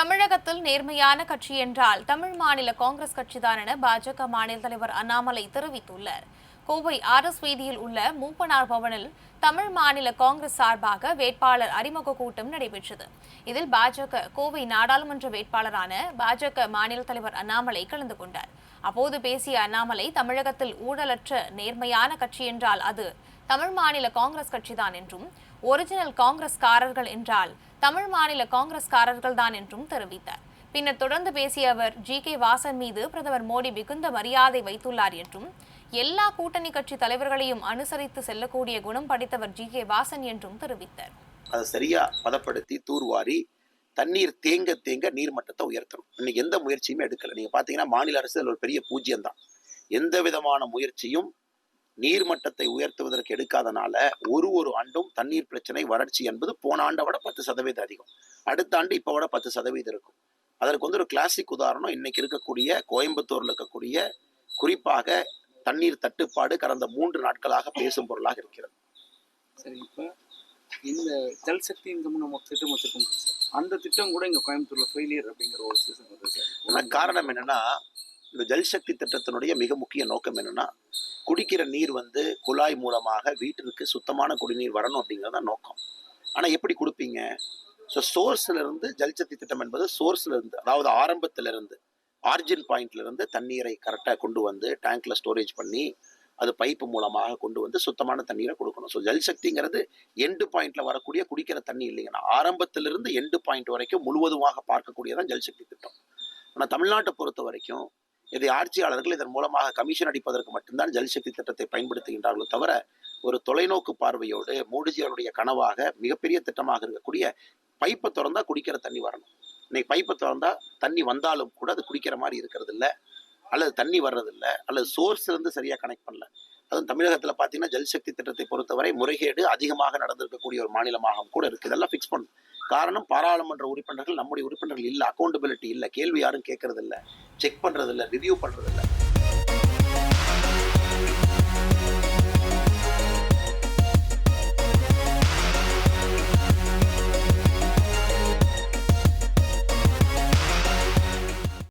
தமிழகத்தில் நேர்மையான கட்சி என்றால் தமிழ் மாநில காங்கிரஸ் கட்சிதான் என பாஜக மாநில தலைவர் அண்ணாமலை தெரிவித்துள்ளார். கோவை ஆர்எஸ் வீதியில் உள்ள மூப்பனார் பவனில் தமிழ் மாநில காங்கிரஸ் சார்பாக வேட்பாளர் அறிமுக கூட்டம் நடைபெற்றது. இதில் பாஜக கோவை நாடாளுமன்ற வேட்பாளரான பாஜக மாநில தலைவர் அண்ணாமலை கலந்து கொண்டார். அப்போது பேசிய அண்ணாமலை தமிழகத்தில் ஊழலற்ற நேர்மையான கட்சி என்றால் அது தமிழ் மாநில காங்கிரஸ் கட்சிதான் என்றும் ஒரிஜினல் காங்கிரஸ்காரர்கள் என்றால் தமிழ் மாநில காங்கிரஸ்காரர்கள் தான் என்றும் தெரிவித்தார். பின்னர் தொடர்ந்து பேசிய அவர் ஜி. கே. வாசன் மீது பிரதமர் மோடி மிகுந்த மரியாதை வைத்துள்ளார் என்றும் எல்லா கூட்டணி கட்சி தலைவர்களையும் அனுசரித்து செல்லக்கூடிய குணம் படைத்தவர் ஜி. கே. வாசன் என்றும் தெரிவித்தார். அதை சரியா பதப்படுத்தி தூர்வாரி தண்ணீர் தேங்க தேங்க நீர்மட்டத்தை உயர்த்தணும். இன்னைக்கு எந்த முயற்சியுமே எடுக்கல. நீங்க பாத்தீங்கன்னா மாநில அரசு அதில் ஒரு பெரிய பூஜ்யம் தான். எந்த விதமான முயற்சியும் நீர்மட்டத்தை உயர்த்துவதற்கு எடுக்காதனால ஒரு ஒரு ஆண்டும் தண்ணீர் பிரச்சனை வறட்சி என்பது போன ஆண்டை விட பத்து சதவீதம் அதிகம். அடுத்த ஆண்டு இப்போ விட பத்து சதவீதம் இருக்கும். அதற்கு வந்து ஒரு கிளாசிக் உதாரணம். இன்னைக்கு இருக்கக்கூடிய கோயம்புத்தூர்ல இருக்கக்கூடிய குறிப்பாக தண்ணீர் தட்டுப்பாடு கடந்த மூன்று நாட்களாக பேசும் பொருளாக இருக்கிறது. சரி இப்போ இந்த ஜல் சக்தின்னு நம்ம திட்டம் வச்சிருக்கோம் சார். அந்த திட்டம் கூட இங்கே கோயம்புத்தூர்ல ஃபெயிலியர் அப்படிங்கிற ஒரு சீசன் வருது சார். காரணம் என்னன்னா இந்த ஜல்சக்தி திட்டத்தினுடைய மிக முக்கிய நோக்கம் என்னன்னா குடிக்கிற நீர் வந்து குழாய் மூலமாக வீட்டிற்கு சுத்தமான குடிநீர் வரணும் அப்படிங்கிறது தான் நோக்கம். ஆனா எப்படி கொடுப்பீங்க? ஸோ சோர்ஸ்ல இருந்து ஜல்சக்தி திட்டம் என்பது சோர்ஸ்ல இருந்து அதாவது ஆரம்பத்திலிருந்து ஆர்ஜின் பாயிண்ட்ல இருந்து தண்ணீரை கரெக்டாக கொண்டு வந்து டேங்க்ல ஸ்டோரேஜ் பண்ணி அது பைப்பு மூலமாக கொண்டு வந்து சுத்தமான தண்ணீரை கொடுக்கணும். ஸோ ஜல்சக்திங்கிறது எண்டு பாயிண்ட்ல வரக்கூடிய குடிக்கிற தண்ணி இல்லைங்கன்னா ஆரம்பத்திலிருந்து எண்டு பாயிண்ட் வரைக்கும் முழுவதுமாக பார்க்கக்கூடியதான் ஜல்சக்தி திட்டம். ஆனால் தமிழ்நாட்டை பொறுத்த வரைக்கும் இதை ஆட்சியாளர்கள் இதன் மூலமாக கமிஷன் அடிப்பதற்கு மட்டும்தான் ஜல்சக்தி திட்டத்தை பயன்படுத்துகின்றார்களோ தவிர ஒரு தொலைநோக்கு பார்வையோடு மோடிஜி அவருடைய கனவாக மிகப்பெரிய திட்டமாக இருக்கக்கூடிய பைப்பை திறந்தா குடிக்கிற தண்ணி வரணும். இன்னைக்கு பைப்பை திறந்தா தண்ணி வந்தாலும் கூட அது குடிக்கிற மாதிரி இருக்கிறது இல்லை அல்லது தண்ணி வர்றதில்ல அல்லது சோர்ஸ்லேருந்து சரியாக கனெக்ட் பண்ணல. அதுவும் தமிழகத்தில் பார்த்தீங்கன்னா ஜல்சக்தி திட்டத்தை பொறுத்தவரை முறைகேடு அதிகமாக நடந்திருக்கக்கூடிய ஒரு மாநிலமாக கூட இருக்குது இதெல்லாம் ஃபிக்ஸ் பண்ணும் காரணம் பாராளுமன்ற உறுப்பினர்கள் நம்முடைய உறுப்பினர்கள் இல்லை அக்கௌண்டபிலிட்டி இல்லை. கேள்வி யாரும் கேட்கறதில்ல செக் பண்ணுறதில்ல ரிவ்யூ பண்ணுறதில்லை